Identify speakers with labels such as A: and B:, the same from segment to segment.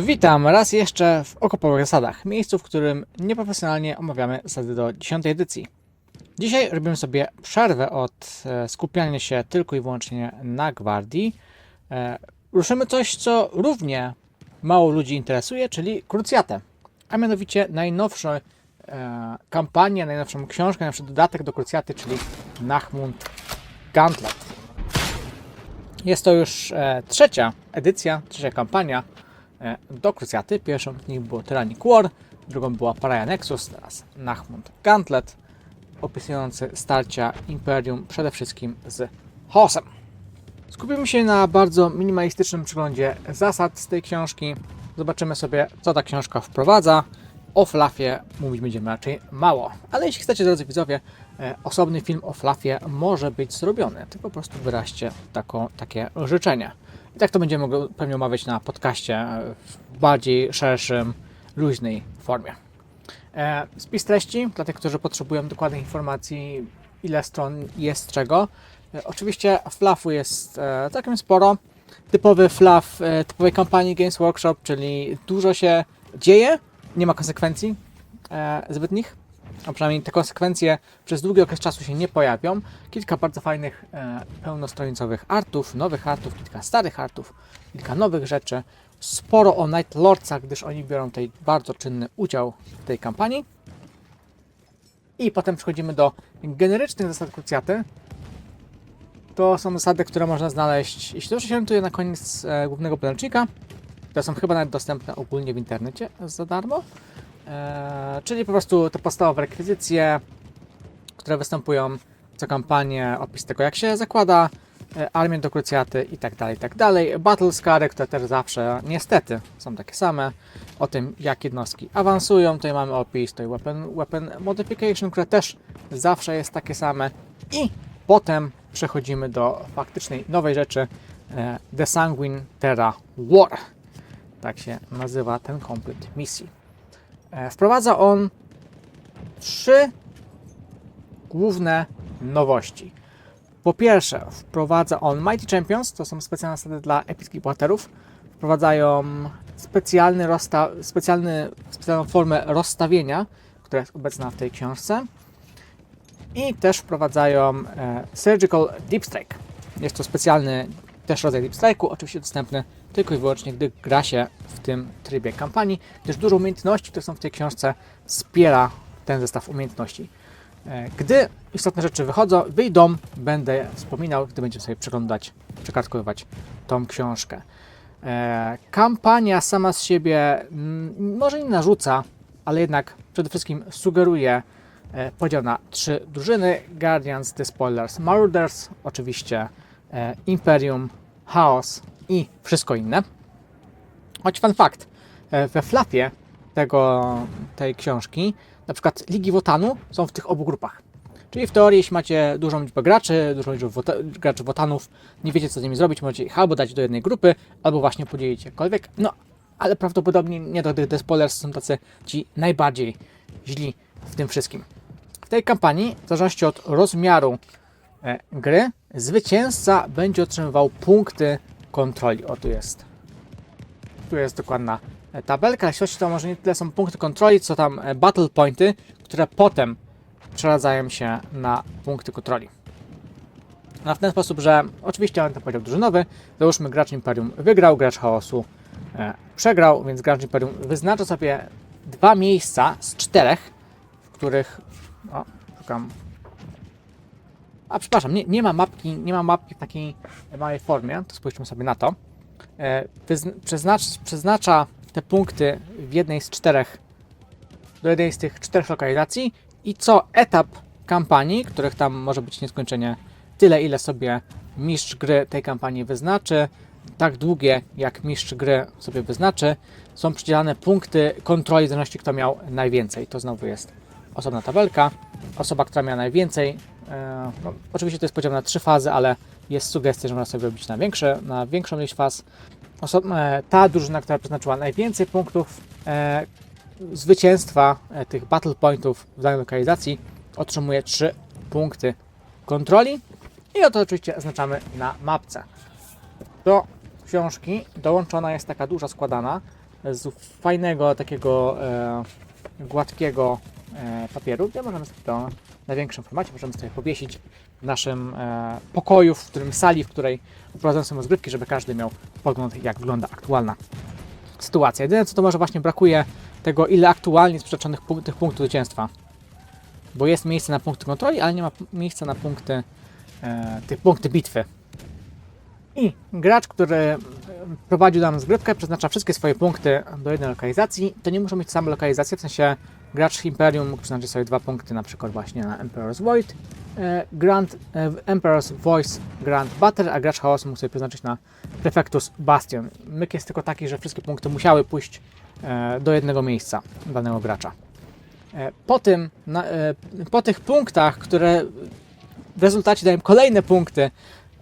A: Witam raz jeszcze w Okopowych Zasadach, miejscu, w którym nieprofesjonalnie omawiamy zasady do 10 edycji. Dzisiaj robimy sobie przerwę od e, skupiania się tylko i wyłącznie na gwardii. E, ruszymy coś, co równie mało ludzi interesuje, czyli krucjatę, a mianowicie najnowszą e, kampanię, najnowszą książkę, najnowszy dodatek do krucjaty, czyli Nachmund Gauntlet. Jest to już trzecia edycja, trzecia kampania do Krucjaty. Pierwszą z nich było Tyrannic War, drugą była Pariah Nexus, teraz Nachmund Gauntlet, opisujący starcia Imperium przede wszystkim z chaosem. Skupimy się na bardzo minimalistycznym przeglądzie zasad z tej książki. Zobaczymy sobie, co ta książka wprowadza. O Flafie mówić będziemy raczej mało. Ale jeśli chcecie, drodzy widzowie, e, osobny film o Flafie może być zrobiony. To po prostu wyraźcie taką, takie życzenie. I tak to będziemy pewnie omawiać na podcaście w bardziej szerszym, luźnej formie. E, Spis treści, dla tych, którzy potrzebują dokładnych informacji, ile stron jest czego. E, Oczywiście fluffy jest całkiem sporo. Typowy fluff e, typowej kampanii Games Workshop, czyli dużo się dzieje, nie ma konsekwencji e, zbytnich. A przynajmniej te konsekwencje przez długi okres czasu się nie pojawią. Kilka bardzo fajnych e, pełnostronicowych artów, nowych artów, kilka starych artów, kilka nowych rzeczy. Sporo o Night Lordsach, gdyż oni biorą tutaj bardzo czynny udział w tej kampanii. I potem przechodzimy do generycznych zasad krucjaty. To są zasady, które można znaleźć, jeśli dobrze się orientuję, na koniec e, głównego podręcznika. Które są chyba nawet dostępne ogólnie w internecie za darmo. E, czyli po prostu te podstawowe rekwizycje, które występują co kampanię, opis tego jak się zakłada, e, armię do krucjaty i tak dalej, i tak dalej. Battle Scary, które też zawsze niestety są takie same, o tym jak jednostki awansują. Tutaj mamy opis, tutaj weapon, weapon Modification, które też zawsze jest takie same. I potem przechodzimy do faktycznej nowej rzeczy, e, The Sanguine Terra War. Tak się nazywa ten komplet misji. E, Wprowadza on trzy główne nowości. Po pierwsze, wprowadza on Mighty Champions, to są specjalne zasady dla epickich bohaterów. Wprowadzają specjalny rozsta- specjalny, specjalną formę rozstawienia, która jest obecna w tej książce. I też wprowadzają e, Surgical Deep Strike. Jest to specjalny też rodzaj Deep Strike'u, oczywiście dostępny tylko i wyłącznie, gdy gra się w tym trybie kampanii, gdyż dużo umiejętności, które są w tej książce, wspiera ten zestaw umiejętności. E, Gdy istotne rzeczy wychodzą, wyjdą, będę wspominał, gdy będziemy sobie przeglądać, przekartkowywać tą książkę. E, Kampania sama z siebie mm, może nie narzuca, ale jednak przede wszystkim sugeruje e, podział na trzy drużyny: Guardians, The Spoilers, oczywiście Imperium, Chaos i wszystko inne. Choć fun fact, e, we flapie tego, tej książki, na przykład Ligi Wotanu są w tych obu grupach. Czyli w teorii, jeśli macie dużą liczbę graczy, dużą liczbę wota, graczy Wotanów, nie wiecie co z nimi zrobić, możecie ich albo dać do jednej grupy, albo właśnie podzielić jakkolwiek. No, ale prawdopodobnie nie do tych The Spoilers są tacy ci najbardziej źli w tym wszystkim. W tej kampanii, w zależności od rozmiaru e, gry, zwycięzca będzie otrzymywał punkty kontroli. O, tu jest. Tu jest dokładna e, tabelka. Jeśli to może nie tyle są punkty kontroli, co tam e, battle pointy, które potem przeradzają się na punkty kontroli. No w ten sposób, że oczywiście mamy ten podział drużynowy. Załóżmy, gracz Imperium wygrał, gracz chaosu e, przegrał, więc gracz Imperium wyznacza sobie dwa miejsca z czterech, w których. O, szukam. A przepraszam, nie, nie ma mapki, nie ma mapki w takiej małej formie, to spójrzmy sobie na to. E, przeznacz, przeznacza te punkty w jednej z czterech, do jednej z tych czterech lokalizacji i co etap kampanii, których tam może być nieskończenie tyle, ile sobie mistrz gry tej kampanii wyznaczy, tak długie jak mistrz gry sobie wyznaczy, są przydzielane punkty kontroli zależności kto miał najwięcej. To znowu jest osobna tabelka. Osoba, która miała najwięcej, no, oczywiście to jest podział na trzy fazy, ale jest sugestia, że można sobie robić na, większe, na większą ilość faz. E, ta drużyna, która przeznaczyła najwięcej punktów e, zwycięstwa e, tych battle pointów w danej lokalizacji, otrzymuje 3 punkty kontroli i oto oczywiście zaznaczamy na mapce. Do książki dołączona jest taka duża składana z fajnego, takiego e, gładkiego e, papieru, gdzie możemy sobie to na większym formacie możemy sobie powiesić w naszym e, pokoju, w którym sali, w której prowadzą są rozgrywki, żeby każdy miał pogląd, jak wygląda aktualna sytuacja. Jedyne co to może właśnie brakuje tego, ile aktualnie jest przeznaczonych punk- tych punktów zwycięstwa. Bo jest miejsce na punkty kontroli, ale nie ma miejsca na punkty, e, tych punkty bitwy. I gracz, który prowadził nam zgrywkę, przeznacza wszystkie swoje punkty do jednej lokalizacji. To nie muszą być same lokalizacje, w sensie gracz Imperium mógł przeznaczyć sobie dwa punkty, na przykład właśnie na Emperor's Void, e, Grand, e, Emperor's Voice Grand Battle, a gracz Chaosu mógł sobie przeznaczyć na Prefectus Bastion. Myk jest tylko taki, że wszystkie punkty musiały pójść e, do jednego miejsca danego gracza. E, Po tym, na, e, po tych punktach, które w rezultacie dają kolejne punkty,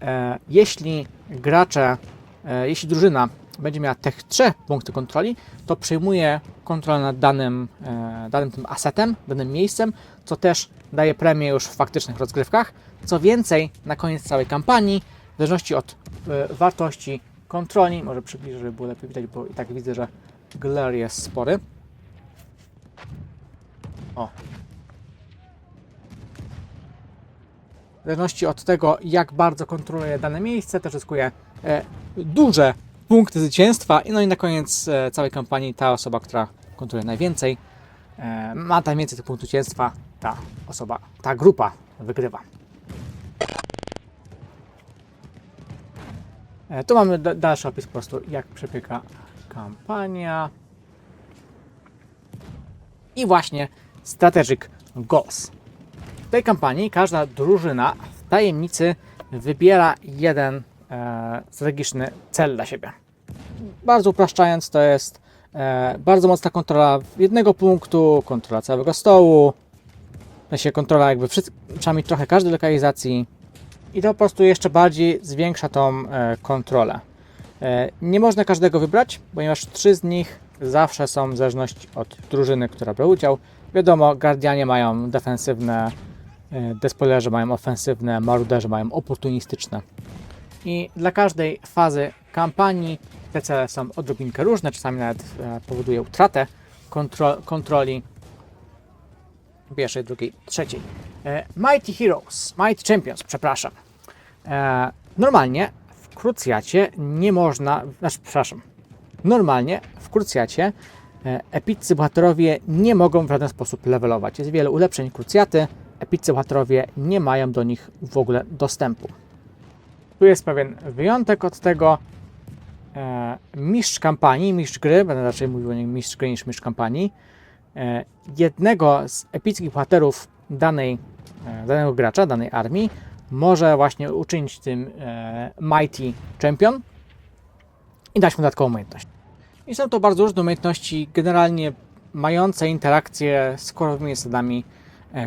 A: e, jeśli gracze, e, jeśli drużyna będzie miała te trzy punkty kontroli, to przejmuje kontrolę nad danym, e, danym tym asetem, danym miejscem, co też daje premię już w faktycznych rozgrywkach. Co więcej, na koniec całej kampanii, w zależności od e, wartości kontroli, może przybliżę, żeby było lepiej widać, bo i tak widzę, że glare jest spory. O. W zależności od tego, jak bardzo kontroluje dane miejsce, też zyskuje e, duże punkty zwycięstwa no i na koniec e, całej kampanii ta osoba, która kontroluje najwięcej, e, ma najwięcej tych punktów zwycięstwa, ta osoba, ta grupa wygrywa. E, tu mamy da- dalszy opis po prostu, jak przebiega kampania. I właśnie Strategic Goals. W tej kampanii każda drużyna w tajemnicy wybiera jeden e, strategiczny cel dla siebie. Bardzo upraszczając, to jest e, bardzo mocna kontrola jednego punktu, kontrola całego stołu, w sensie kontrola jakby przynajmniej trochę każdej lokalizacji i to po prostu jeszcze bardziej zwiększa tą e, kontrolę. E, nie można każdego wybrać, ponieważ trzy z nich zawsze są w zależności od drużyny, która brała udział. Wiadomo, Guardianie mają defensywne, e, despoilerzy mają ofensywne, maruderzy mają oportunistyczne. I dla każdej fazy kampanii te cele są odrobinkę różne, czasami nawet e, powoduje utratę kontro kontroli pierwszej, drugiej, trzeciej. E, Mighty Heroes, Mighty Champions, przepraszam. E, normalnie w krucjacie nie można, znaczy, przepraszam, normalnie w krucjacie e, epiccy bohaterowie nie mogą w żaden sposób levelować. Jest wiele ulepszeń krucjaty, epiccy bohaterowie nie mają do nich w ogóle dostępu. Tu jest pewien wyjątek od tego. E, mistrz kampanii, mistrz gry, będę raczej mówił o nim mistrz gry niż mistrz kampanii, e, jednego z epickich bohaterów danej, e, danego gracza, danej armii, może właśnie uczynić tym Mighty Champion i dać mu dodatkową umiejętność. I są to bardzo różne umiejętności, generalnie mające interakcje z korowymi zasadami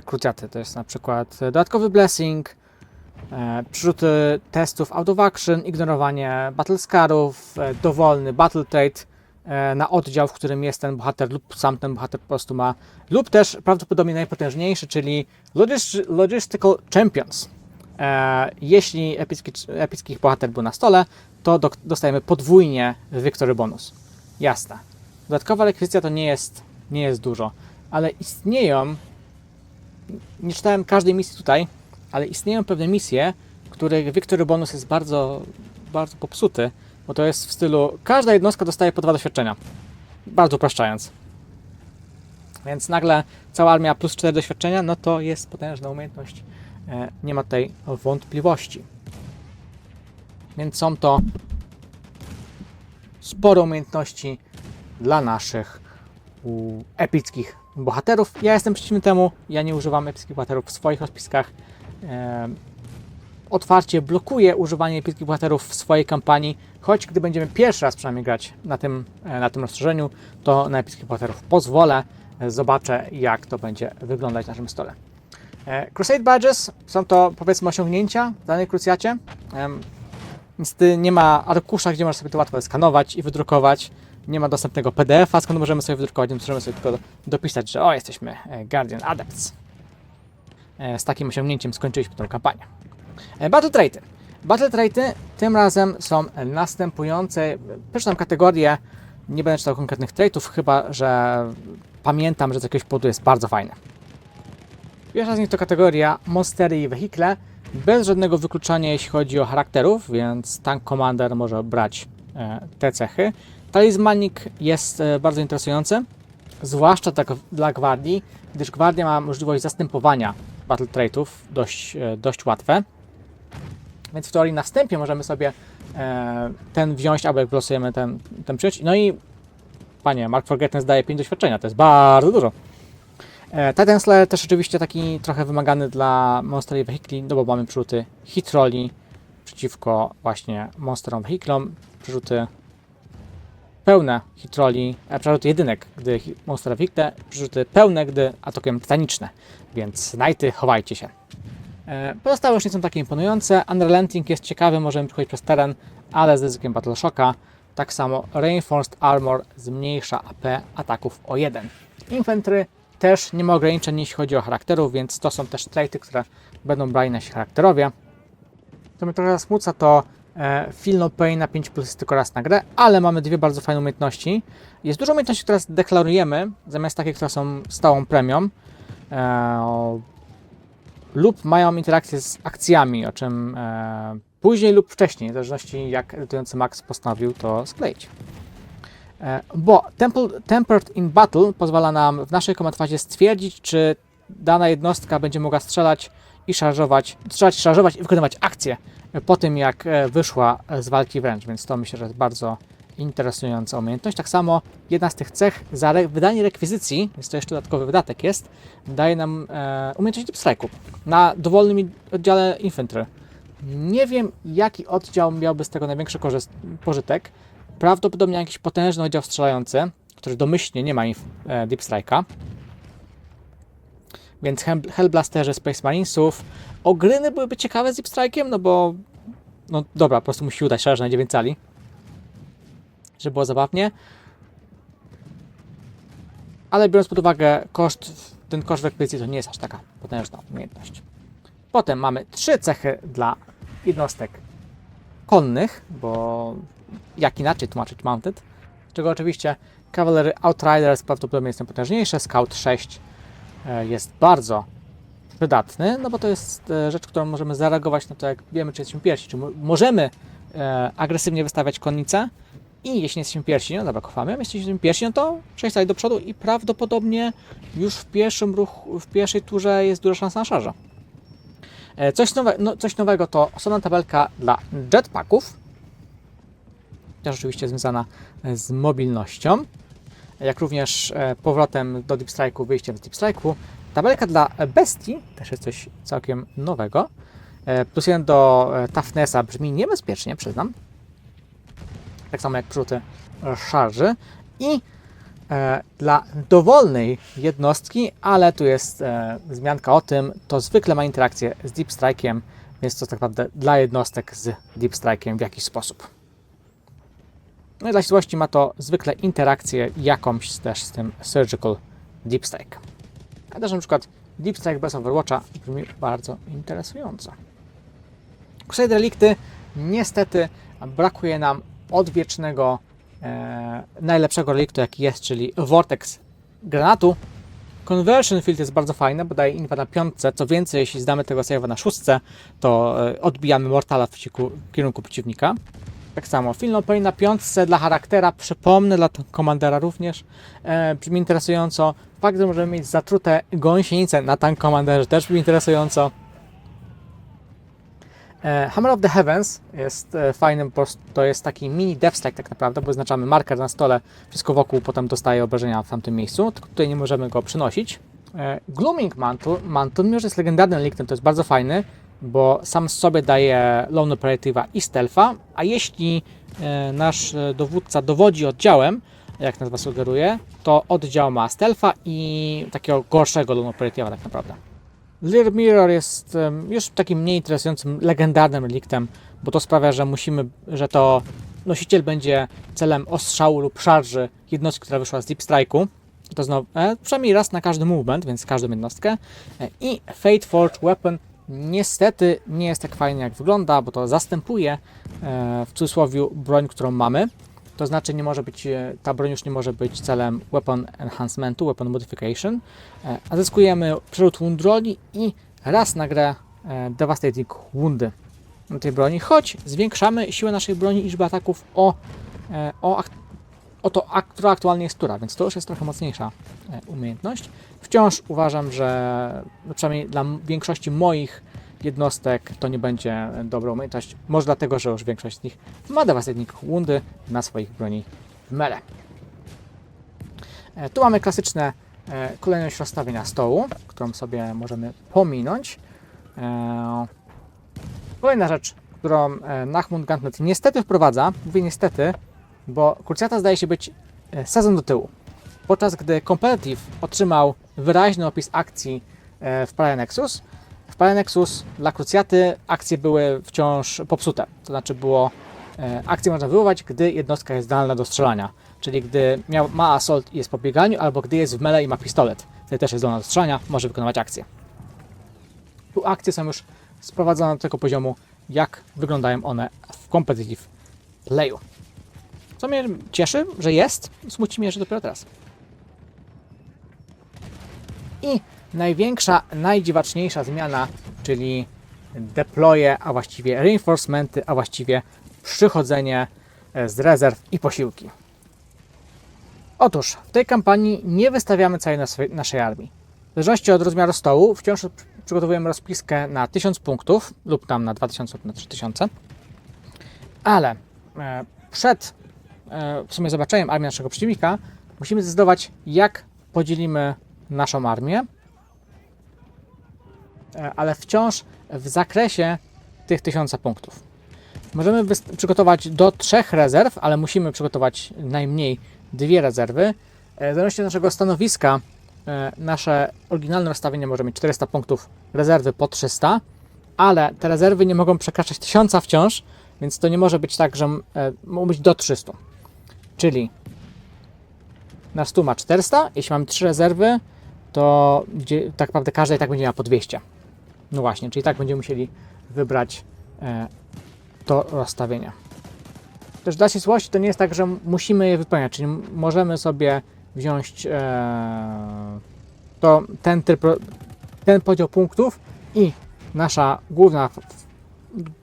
A: krucjaty. To jest na przykład dodatkowy blessing, przerzuty testów out of action, ignorowanie battle scarów, e, dowolny battle trade e, na oddział, w którym jest ten bohater lub sam ten bohater po prostu ma, lub też prawdopodobnie najpotężniejszy, czyli logis- Logistical Champions. E, jeśli epicki, epickich bohater był na stole, to do, dostajemy podwójnie Victory bonus. Jasne. Dodatkowa rekwizycja to nie jest, nie jest dużo, ale istnieją, nie czytałem każdej misji tutaj, ale istnieją pewne misje, których Victory bonus jest bardzo, bardzo popsuty, bo to jest w stylu, każda jednostka dostaje po dwa doświadczenia. Bardzo upraszczając. Więc nagle cała armia plus 4 doświadczenia, no to jest potężna umiejętność. E, nie ma tutaj wątpliwości. Więc są to spore umiejętności dla naszych epickich bohaterów. Ja jestem przeciwny temu, ja nie używam epickich bohaterów w swoich rozpiskach. Otwarcie blokuję używanie epickich bohaterów w swojej kampanii, choć gdy będziemy pierwszy raz przynajmniej grać na tym, e, na tym rozszerzeniu, to na epickich bohaterów pozwolę. E, Zobaczę, jak to będzie wyglądać na naszym stole. E, Crusade Badges są to powiedzmy osiągnięcia w danej krucjacie. Niestety nie ma arkusza, gdzie można sobie to łatwo skanować i wydrukować. Nie ma dostępnego PDF-a, skąd możemy sobie wydrukować, możemy sobie tylko dopisać, że o, jesteśmy Guardian Adepts. E, Z takim osiągnięciem skończyliśmy tę kampanię. E, Battle Traity. Battle Traity tym razem są następujące. Przeczytam kategorię Nie będę czytał konkretnych traitów, chyba że pamiętam, że z jakiegoś powodu jest bardzo fajny. Pierwsza z nich to kategoria Monstery i Wehikle, bez żadnego wykluczania jeśli chodzi o charakterów, więc Tank Commander może brać e, te cechy. Talizmanik jest bardzo interesujący, zwłaszcza tak dla gwardii, gdyż gwardia ma możliwość zastępowania battle traitów dość, e, dość łatwe. Więc w teorii na wstępie możemy sobie e, ten wziąć, albo jak wylosujemy ten, ten przyjąć. No i panie, Mark Forgotten daje 5 doświadczenia, to jest bardzo dużo. E, Titan Slayer też oczywiście taki trochę wymagany dla Monster i Wehikli, no bo mamy przerzuty hit rolli przeciwko właśnie Monsterom Wehiklom, przerzuty pełne hit rolli, e, przerzuty jedynek, gdy hi- Monster Wehikle, przerzuty pełne, gdy atakują tytaniczne, więc Knighty, chowajcie się. E, Pozostałe już nie są takie imponujące. Unrelenting jest ciekawy, możemy przechodzić przez teren, ale z ryzykiem Battle Shocka. Tak samo Reinforced Armor zmniejsza AP ataków o 1. Infantry też nie ma ograniczeń jeśli chodzi o charakterów, więc to są też traity, które będą brali nasi charakterowie. Co mnie trochę zasmuca to Feel No Pain na 5 plus jest tylko raz na grę, ale mamy dwie bardzo fajne umiejętności. Jest dużo umiejętności, które deklarujemy, zamiast takich, które są stałą premią. E, lub mają interakcję z akcjami, o czym e, później lub wcześniej, w zależności jak edytujący Max postanowił to skleić. E, bo Temple, Tempered in Battle pozwala nam w naszej command fazie stwierdzić, czy dana jednostka będzie mogła strzelać i szarżować, strzelać, szarżować i wykonywać akcje po tym, jak e, wyszła z walki wręcz, więc to myślę, że jest bardzo interesująca umiejętność. Tak samo jedna z tych cech za re- wydanie rekwizycji, więc to jeszcze dodatkowy wydatek jest, daje nam e, umiejętność Deep Strike'u na dowolnym oddziale Infantry. Nie wiem, jaki oddział miałby z tego największy pożytek. Prawdopodobnie jakiś potężny oddział strzelający, który domyślnie nie ma e, Deep Strike'a. Więc Hell- Hellblasterzy Space Marinesów. Ogryny byłyby ciekawe z Deep Strike'iem, no bo no dobra, po prostu musi udać szarż na 9 cali. Żeby było zabawnie. Ale biorąc pod uwagę koszt, ten koszt w rekwizycji to nie jest aż taka potężna umiejętność. Potem mamy trzy cechy dla jednostek konnych, bo jak inaczej tłumaczyć Mounted, z czego oczywiście Cavalry Outriders prawdopodobnie jest najpotężniejsze, Scout 6 e, jest bardzo przydatny, no bo to jest e, rzecz, którą możemy zareagować na to, jak wiemy, czy jesteśmy pierwsi, czy mo- możemy e, agresywnie wystawiać konnicę i jeśli jesteśmy pierwsi, no dobra, kochamy, jeśli jesteśmy pierwsi, no to przejść dalej do przodu i prawdopodobnie już w pierwszym ruchu, w pierwszej turze jest duża szansa na szarża. E, Coś, nowe, no, coś nowego to osobna tabelka dla jetpacków, też oczywiście związana e, z mobilnością, jak również e, powrotem do Deep Strike'u, wyjściem z Deep Strike'u. Tabelka dla bestii też jest coś całkiem nowego. E, Plus jeden do e, Toughnessa brzmi niebezpiecznie, przyznam. Tak samo jak przerzuty e, szarży. I e, dla dowolnej jednostki, ale tu jest e, wzmianka o tym, to zwykle ma interakcję z Deep Strike'iem, więc to tak naprawdę dla jednostek z Deep Strike'iem w jakiś sposób. No i dla ścisłości ma to zwykle interakcję jakąś też z tym Surgical Deep Strike. A też na przykład Deep Strike bez Overwatcha brzmi bardzo interesująco. Crusade Relikty niestety brakuje nam odwiecznego e, najlepszego reliktu jaki jest, czyli Vortex granatu. Conversion Field jest bardzo fajne, bo daje inwa na piątce. Co więcej, jeśli zdamy tego save'a na szóstce, to e, odbijamy Mortala w, kierunku przeciwnika. Tak samo, Film Pain na piątce dla charaktera, przypomnę, dla komandera również. E, brzmi interesująco. Fakt, że możemy mieć zatrute gąsienice na tank komanderze też brzmi interesująco. E, Hammer of the Heavens jest e, fajnym, to jest taki mini strike tak naprawdę, bo wyznaczamy marker na stole, wszystko wokół potem dostaje obrażenia w tamtym miejscu, tylko tutaj nie możemy go przynosić. E, Glooming Mantle, Mantle mimo że jest legendarnym reliktem, to jest bardzo fajny, bo sam sobie daje Lone Operativa i Stealtha, a jeśli e, nasz e, dowódca dowodzi oddziałem, jak nazwa sugeruje, to oddział ma Stealtha i takiego gorszego Lone Operativa tak naprawdę. Lear Mirror jest już takim mniej interesującym, legendarnym reliktem, bo to sprawia, że musimy, że to nosiciel będzie celem ostrzału lub szarży jednostki, która wyszła z Deep Strike'u. To znowu, e, przynajmniej raz na każdy movement, więc każdą jednostkę. E, I Fate Forge Weapon niestety nie jest tak fajnie jak wygląda, bo to zastępuje e, w cudzysłowie broń, którą mamy. To znaczy nie może być, e, ta broń już nie może być celem weapon enhancementu, weapon modification, e, a zyskujemy przerzut wound roli i raz na grę devastating woundy tej broni, choć zwiększamy siłę naszej broni liczbę ataków o, o, ak- o to, ak- która aktualnie jest tura, więc to już jest trochę mocniejsza e, umiejętność. Wciąż uważam, że no przynajmniej dla większości moich jednostek to nie będzie dobra umiejętność. Może dlatego, że już większość z nich ma devastating woundy na swoich broni w mele. E, Tu mamy klasyczne e, kolejność rozstawienia stołu, którą sobie możemy pominąć. E, Kolejna rzecz, którą e, Nachmund Gauntlet niestety wprowadza, mówię niestety, bo Cruciata zdaje się być e, sezon do tyłu. Podczas gdy Competitive otrzymał wyraźny opis akcji e, w Praia Nexus, w Praia Nexus dla Cruciaty akcje były wciąż popsute. To znaczy było, e, akcje można wywołać, gdy jednostka jest zdalna do strzelania. Czyli gdy miał, ma assault i jest po bieganiu, albo gdy jest w melee i ma pistolet. Wtedy też jest zdolna do strzelania, może wykonywać akcje. Tu akcje są już sprowadzone do tego poziomu, jak wyglądają one w competitive playu. Co mnie cieszy, że jest, smuci mnie, że dopiero teraz. I największa, najdziwaczniejsza zmiana, czyli deploye, a właściwie reinforcementy, a właściwie przychodzenie e, z rezerw i posiłki. Otóż w tej kampanii nie wystawiamy całej nas- naszej armii. W zależności od rozmiaru stołu wciąż pr- przygotowujemy rozpiskę na 1000 punktów lub tam na 2000 lub na 3000. Ale e, przed w sumie zobaczeniem armii naszego przeciwnika musimy zdecydować jak podzielimy naszą armię, e, ale wciąż w zakresie tych 1000 punktów. Możemy przygotować do trzech rezerw, ale musimy przygotować najmniej dwie rezerwy. E, W zależności od naszego stanowiska e, nasze oryginalne rozstawienie może mieć 400 punktów rezerwy po 300, ale te rezerwy nie mogą przekraczać 1000 wciąż, więc to nie może być tak, że e, mogą być do 300. Czyli nasz stu ma 400, jeśli mamy 3 rezerwy, to gdzie, tak naprawdę każda i tak będzie miała po 200. No właśnie, czyli tak będziemy musieli wybrać e, to rozstawienie. Też dla ścisłości to nie jest tak, że musimy je wypełniać, czyli możemy sobie wziąć e, to, ten, ten podział punktów i nasza główna,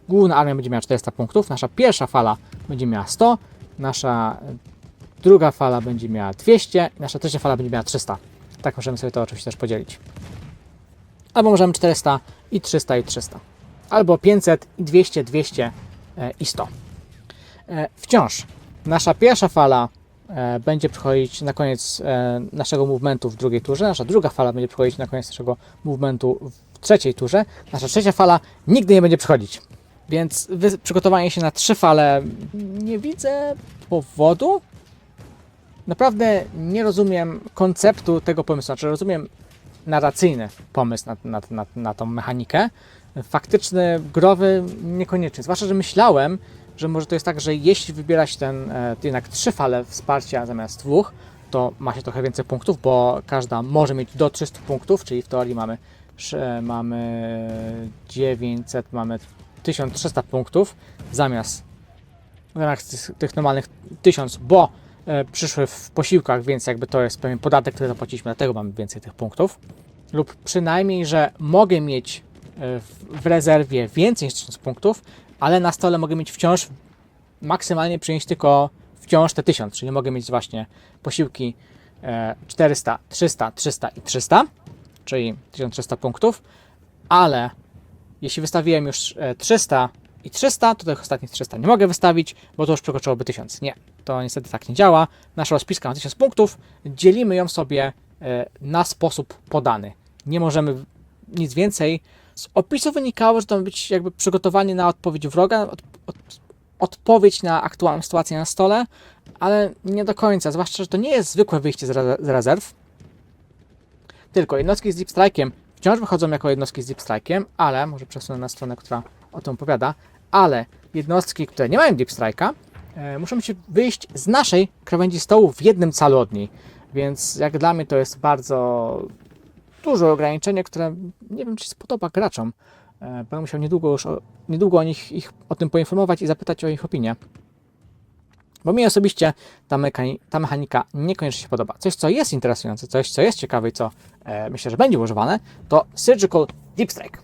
A: główna armia będzie miała 400 punktów, nasza pierwsza fala będzie miała 100, nasza e, druga fala będzie miała 200 i nasza trzecia fala będzie miała 300. Tak możemy sobie to oczywiście też podzielić. Albo możemy 400 i 300 i 300. Albo 500 i 200, 200 e, i 100. E, Wciąż nasza pierwsza fala będzie przychodzić na koniec naszego movementu w drugiej turze, nasza druga fala będzie przychodzić na koniec naszego movementu w trzeciej turze, nasza trzecia fala nigdy nie będzie przychodzić. Więc przygotowanie się na trzy fale nie widzę powodu. Naprawdę nie rozumiem konceptu tego pomysłu. Znaczy, rozumiem narracyjny pomysł na, na, na, na tą mechanikę. Faktyczny, growy niekoniecznie. Zwłaszcza, że myślałem, że może to jest tak, że jeśli wybiera się ten e, jednak trzy fale wsparcia zamiast dwóch, to ma się trochę więcej punktów, bo każda może mieć do 300 punktów, czyli w teorii mamy, sz- mamy 900, mamy 1300 punktów zamiast w ramach tych, normalnych 1000, bo e, przyszły w posiłkach, więc jakby to jest pewien podatek, który zapłaciliśmy, dlatego mamy więcej tych punktów. Lub przynajmniej, że mogę mieć e, w, rezerwie więcej niż 1000 punktów, ale na stole mogę mieć wciąż maksymalnie przynieść tylko wciąż te 1000, czyli mogę mieć właśnie posiłki e, 400, 300, 300 i 300, czyli 1300 punktów, ale jeśli wystawiłem już e, 300 i 300, to tych ostatnich 300 nie mogę wystawić, bo to już przekroczyłoby 1000. Nie, to niestety tak nie działa. Nasza rozpiska ma 1000 punktów, dzielimy ją sobie e, na sposób podany. Nie możemy nic więcej. Z opisu wynikało, że to ma być jakby przygotowanie na odpowiedź wroga, od, od, odpowiedź na aktualną sytuację na stole, ale nie do końca, zwłaszcza, że to nie jest zwykłe wyjście z, re, z rezerw, tylko jednostki z Deep Strike'iem wciąż wychodzą jako jednostki z Deep Strike'iem, ale, może przesunę na stronę, która o tym opowiada, ale jednostki, które nie mają Deep Strike'a, e, muszą się wyjść z naszej krawędzi stołu w jednym calu od niej. Więc jak dla mnie to jest bardzo duże ograniczenie, które nie wiem, czy spodoba graczom. E, Będę musiał niedługo już o, niedługo o nich ich o tym poinformować i zapytać o ich opinię. Bo mi osobiście ta, mekani- ta mechanika niekoniecznie się podoba. Coś, co jest interesujące, coś, co jest ciekawe i co e, myślę, że będzie używane, to Surgical Deep Strike.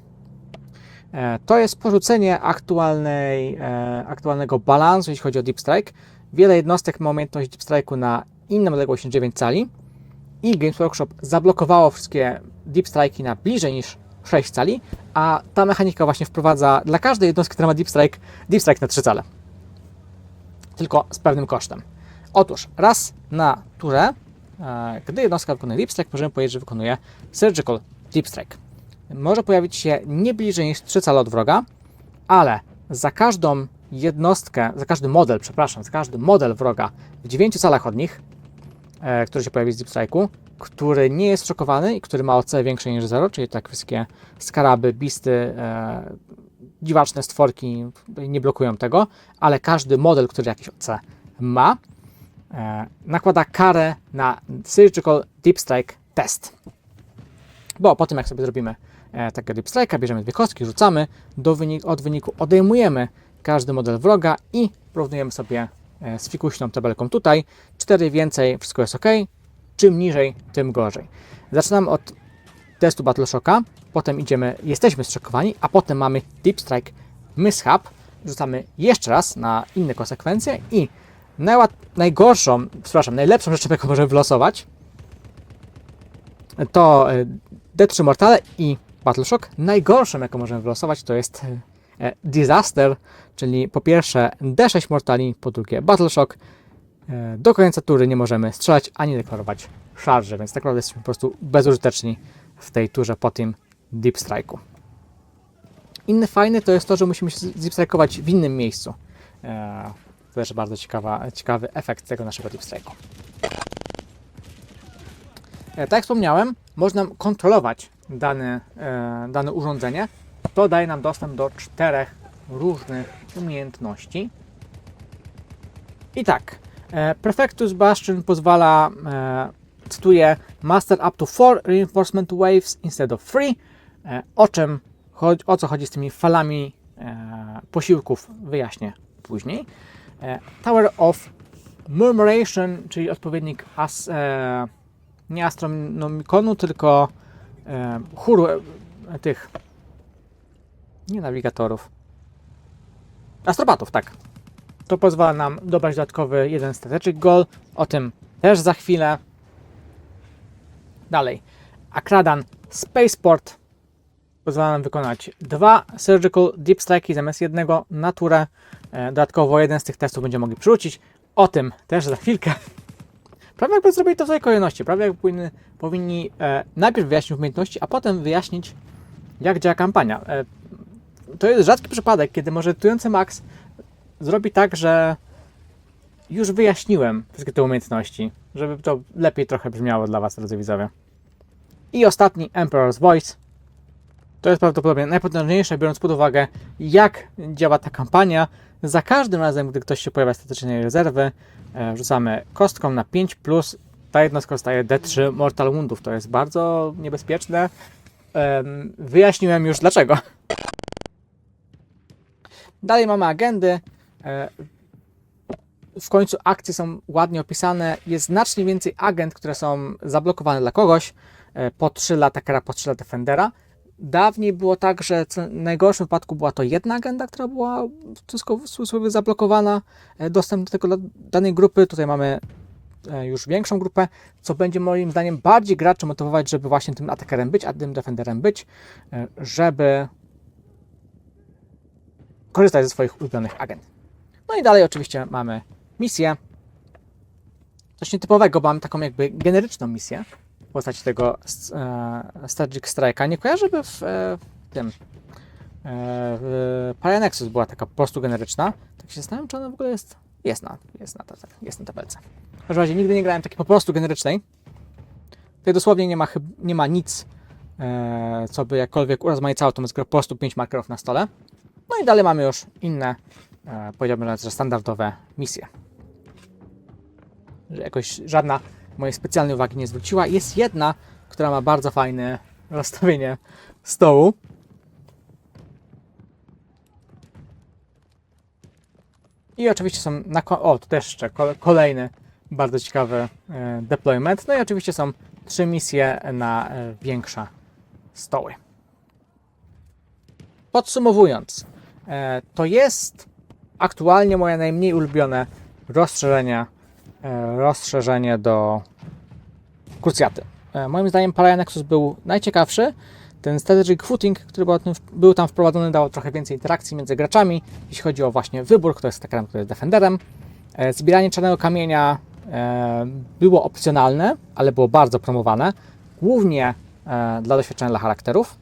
A: E, to jest porzucenie aktualnej, e, aktualnego balansu, jeśli chodzi o Deep Strike. Wiele jednostek ma umiejętność Deep Strike'u na inną odległość niż 9 cali i Games Workshop zablokowało wszystkie Deep Strike'i na bliżej niż 6 cali, a ta mechanika właśnie wprowadza dla każdej jednostki, która ma Deep Strike, Deep Strike na 3 cale. Tylko z pewnym kosztem. Otóż raz na turę, e, gdy jednostka wykonuje Deep Strike, możemy powiedzieć, że wykonuje Surgical Deep Strike. Może pojawić się nie bliżej niż 3 cale od wroga, ale za każdą jednostkę, za każdy model, przepraszam, za każdy model wroga w 9 calach od nich, e, który się pojawi z Deep Strike'u, który nie jest szokowany i który ma OC większe niż 0, czyli tak wszystkie skaraby, bisty, e, dziwaczne stworki nie blokują tego, ale każdy model, który jakiś OC ma, e, nakłada karę na Surgical Deep Strike Test. Bo po tym, jak sobie zrobimy e, takiego Deep Strike'a, bierzemy dwie kostki, rzucamy, do wynik, od wyniku odejmujemy każdy model wroga i porównujemy sobie e, z fikuśną tabelką tutaj. 4 więcej, wszystko jest ok. Czym niżej, tym gorzej. Zaczynamy od testu Battle Shocka, potem idziemy, jesteśmy zszokowani, a potem mamy Deep Strike Mishap. Rzucamy jeszcze raz na inne konsekwencje i najłat, najgorszą, przepraszam, najlepszą rzeczą, jaką możemy wylosować, to e, D3 Mortale i Battle Shock. Najgorszą, jaką możemy wylosować, to jest e, Disaster, czyli po pierwsze D6 Mortali, po drugie Battle Shock. E, Do końca tury nie możemy strzelać ani deklarować szarży, więc tak naprawdę jesteśmy po prostu bezużyteczni w tej turze po tym Deep Strike'u. Inny fajny to jest to, że musimy się deep strike'ować w innym miejscu. E, To też bardzo ciekawa, ciekawy efekt tego naszego Deep Strike'u. E, Tak jak wspomniałem, można kontrolować dane, dane urządzenie. To daje nam dostęp do czterech różnych umiejętności. I tak, e, Bastion pozwala, e, cytuję, master up to 4 reinforcement waves instead of 3. E, o czym o co chodzi z tymi falami e, posiłków, wyjaśnię później. E, Tower of Murmuration, czyli odpowiednik as, nie astronomikonu, tylko chóru tych nie nawigatorów. Astropatów, tak. To pozwala nam dobrać dodatkowy jeden strategic goal. O tym też za chwilę. Dalej. Akradan Spaceport pozwala nam wykonać dwa Surgical Deep Strike'i zamiast jednego na turę. E, Dodatkowo jeden z tych testów będziemy mogli przerzucić. O tym też za chwilkę. Prawie jakby zrobili to w tej kolejności. Prawie jakby powinni, powinni e, najpierw wyjaśnić umiejętności, a potem wyjaśnić, jak działa kampania. E, to jest rzadki przypadek, kiedy może edytujący Max zrobi tak, że już wyjaśniłem wszystkie te umiejętności, żeby to lepiej trochę brzmiało dla Was, drodzy widzowie. I ostatni Emperor's Voice. To jest prawdopodobnie najpotężniejsze, biorąc pod uwagę, jak działa ta kampania. Za każdym razem, gdy ktoś się pojawia z statycznej rezerwy, e, rzucamy kostką na 5, plus ta jednostka dostaje D3 Mortal Woundów. To jest bardzo niebezpieczne. Em, Wyjaśniłem już dlaczego. Dalej mamy agendy. E, W końcu akcje są ładnie opisane. Jest znacznie więcej agent, które są zablokowane dla kogoś. E, Po 3 lata Kera, po 3 lata Defendera. Dawniej było tak, że w najgorszym wypadku była to jedna agenda, która była w cudzysłowie- zablokowana. e, Dostęp do tego dla danej grupy. Tutaj mamy e, już większą grupę, co będzie moim zdaniem bardziej graczy motywować, żeby właśnie tym atakerem być, a tym defenderem być, e, żeby korzystać ze swoich ulubionych agent. No i dalej oczywiście mamy misję. Coś nietypowego, bo mamy taką jakby generyczną misję postaci tego e, Strategic Strike'a. Nie kojarzę, by w, e, w tym e, Paranexus była taka po prostu generyczna. Tak się zastanawiam, czy ona w ogóle jest jest na, jest na, ta- ta- jest na tabelce. W każdym razie nigdy nie grałem takiej po prostu generycznej. Tutaj dosłownie nie ma, nie ma nic, e, co by jakkolwiek urozmaicało tą grę, po prostu 5 markerów na stole. No i dalej mamy już inne, e, powiedziałbym nawet, że standardowe misje. Że jakoś żadna mojej specjalnej uwagi nie zwróciła. Jest jedna, która ma bardzo fajne rozstawienie stołu. I oczywiście są na o, to też jeszcze kole- kolejny bardzo ciekawy e, deployment. No i oczywiście są trzy misje na e, większe stoły. Podsumowując, e, to jest aktualnie moje najmniej ulubione rozszerzenie, rozszerzenie do Cruciaty. E, Moim zdaniem Palia Nexus był najciekawszy. Ten strategic footing, który był, tam wprowadzony, dał trochę więcej interakcji między graczami, jeśli chodzi o właśnie wybór, kto jest takerem, kto jest defenderem. E, Zbieranie czarnego kamienia e, było opcjonalne, ale było bardzo promowane, głównie e, dla doświadczenia dla charakterów.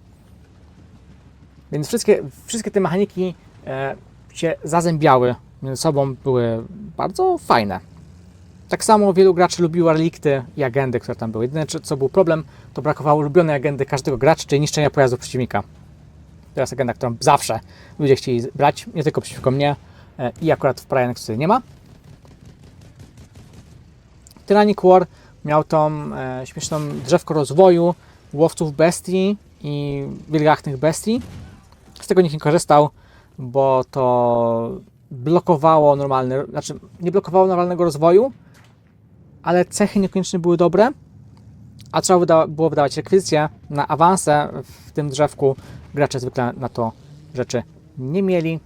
A: Więc wszystkie, wszystkie te mechaniki e, się zazębiały między sobą, były bardzo fajne. Tak samo wielu graczy lubiło relikty i agendy, które tam były. Jedyne, co był problem, to brakowało ulubionej agendy każdego gracza, czyli niszczenia pojazdu przeciwnika. Jest agenda, którą zawsze ludzie chcieli brać, nie tylko przeciwko mnie e, i akurat w Prajanek tutaj nie ma. Tyrannic War miał tą e, śmieszną drzewko rozwoju łowców bestii i wielgachnych bestii. Z tego nikt nie korzystał, bo to blokowało normalny, znaczy nie blokowało normalnego rozwoju, ale cechy niekoniecznie były dobre, a trzeba było wydawać rekwizycje na awanse w tym drzewku. Gracze zwykle na to rzeczy nie mieli.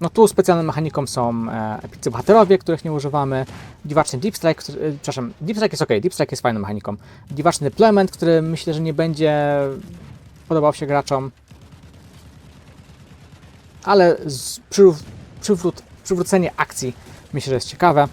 A: No tu specjalną mechaniką są e, epicy bohaterowie, których nie używamy. Dziwaczny Deep Strike, który, e, przepraszam, Deep Strike jest ok, Deep Strike jest fajną mechaniką. Dziwaczny Deployment, który myślę, że nie będzie podobał się graczom. Ale z, przywrócenie akcji myślę, że jest ciekawe.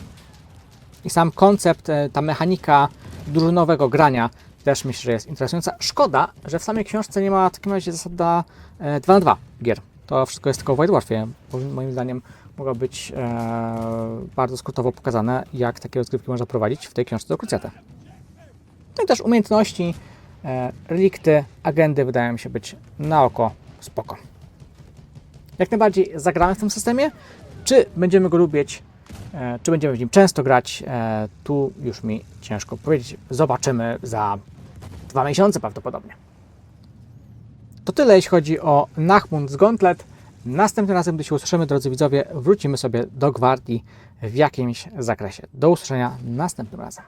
A: I sam koncept, e, ta mechanika drużynowego grania też myślę, że jest interesująca. Szkoda, że w samej książce nie ma w takim razie zasada e, 2 na 2 gier. To wszystko jest tylko w White Moim zdaniem mogło być e, bardzo skrótowo pokazane, jak takie rozgrywki można prowadzić w tej książce do Cruciata. No i też umiejętności, e, relikty, agendy wydają mi się być na oko spoko. Jak najbardziej zagramy w tym systemie. Czy będziemy go lubić, e, czy będziemy w nim często grać, e, tu już mi ciężko powiedzieć. Zobaczymy za dwa miesiące prawdopodobnie. To tyle, jeśli chodzi o Nachmund Gauntlet. Następnym razem, gdy się usłyszymy, drodzy widzowie, wrócimy sobie do gwardii w jakimś zakresie. Do usłyszenia następnym razem.